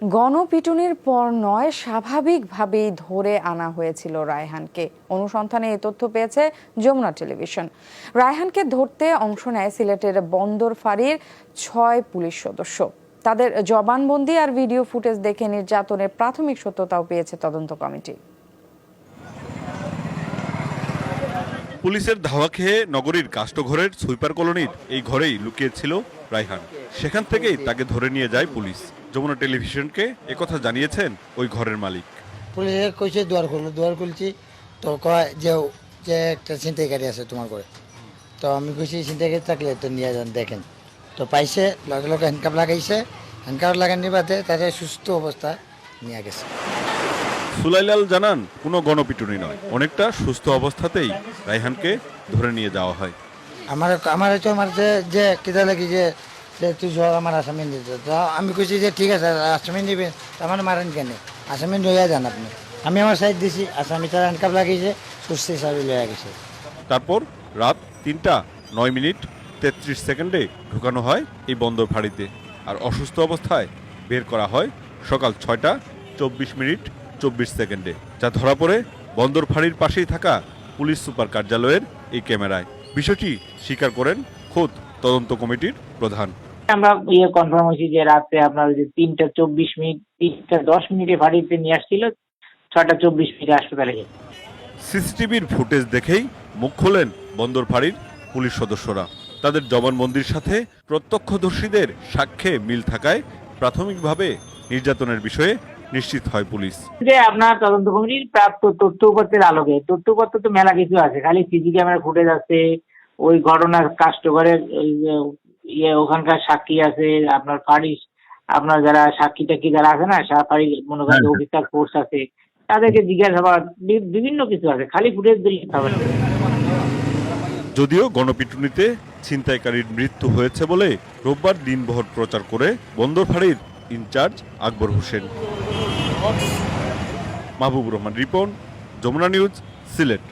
গণপিটুনির পর নয়, স্বাভাবিকভাবেই ধরে আনা হয়েছিল রায়হানকে। অনুসন্ধানে এ তথ্য পেয়েছে যমুনা টেলিভিশন। রায়হানকে ধরতে অংশ নেয় সিলেটের বন্দর ফাঁড়ির ছয় পুলিশ সদস্য। তাদের জবানবন্দি আর ভিডিও ফুটেজ দেখে নির্যাতনের প্রাথমিক সত্যতাও পেয়েছে তদন্ত কমিটি। পুলিশের ধাওয়া খেয়ে নগরীর কাষ্টঘরের সুইপার কলোনির এই ঘরেই লুকিয়েছিল রায়হান। সেখান থেকেই তাকে ধরে নিয়ে যায় পুলিশ। যমুনা টেলিভিশনকে একথা জানিয়েছেন ওই ঘরের মালিক। পুলিশে কইছে, দুয়ার খুললো দুয়ার খুলছি। তো কয়, যে যে একটা ছিনতাইকারী আছে তোমার করে তো আমি কইছি ছিনতাইকারী থাকলে তো নিয়ে যান, দেখেন। তো পাইছে, লগে হ্যান্ডকাপ লাগাইছে। হ্যান্ডকাপ লাগানি বাদে তাদের সুস্থ অবস্থা নিয়ে গেছে। সুলাইলাল জানান কোনো গণপিটুনি নয়। অনেকটা সুস্থ অবস্থাতেই রায়হানকে ধরে নিয়ে যাওয়া হয়। আমার আমার হচ্ছে আমার যে যে কেদা লাগি যে তুই জ্বর আমার আসামি নিতে তো আমি কইছি যে ঠিক আছে আসামি নিবে আমার মারেন কেন? আসামি লইয়া যান আপনি। আমি আমার সাইড দিছি আসামি তার হ্যান্ডকাপ লাগিয়েছে সুস্থ হিসাবে লইয়া গেছে। তারপর রাত তিনটা নয় মিনিট তেত্রিশ সেকেন্ডে ঢুকানো হয় এই বন্দর ফাঁড়িতে। আর অসুস্থ অবস্থায় বের করা হয় সকাল ছয়টা চব্বিশ মিনিট চব্বিশ সেকেন্ডে যা ধরা পড়ে বন্দর ফাঁড়ির পাশেই থাকা পুলিশ সুপার কার্যালয়ের এই ক্যামেরায়। বিষয়টি স্বীকার করেন খোদ তদন্ত কমিটির প্রধান। আমরা ইয়ে কনফার্ম হয়েছি যে রাতে আপনার যে তিনটা চব্বিশ মিনিট তিনটা দশ মিনিটে বাড়িতে নিয়ে আসছিল ছটা চব্বিশ মিনিটে হাসপাতালে সিসিটিভির ফুটেজ দেখেই মুখ খোলেন বন্দর ফাঁড়ির পুলিশ সদস্যরা। তাদের জবানবন্দির সাথে প্রত্যক্ষদর্শীদের সাক্ষ্যে মিল থাকায় প্রাথমিকভাবে নির্যাতনের বিষয়ে নিশ্চিত হয় পুলিশ। যে আপনার তদন্ত কমিটির প্রাপ্ত তথ্যপত্রের আলোকে। তথ্যপত্র তো মেলা কিছু আছে। খালি সিসি ক্যামেরা ফুটেজ আছে ওই ঘটনার কাস্টমারের ইয়ে ওখানকার সাক্ষী আছে আপনার ফাঁড়ি আপনার যারা সাক্ষী টাক্ষী যারা আছে না ফাঁড়ি মনে করেন অফিসার ফোর্স আছে তাদেরকে জিজ্ঞাসাবাদ বিভিন্ন কিছু আছে। খালি ফুটেজ দিলে হবে না। যদিও গণপিটুনিতে ছিনতাইকারীর মৃত্যু হয়েছে বলে রোববার দিনভর প্রচার করে বন্দর ফাঁড়ির ইনচার্জ আকবর হোসেন। মাহবুব রহমান রিপন যমুনা নিউজ সিলেট।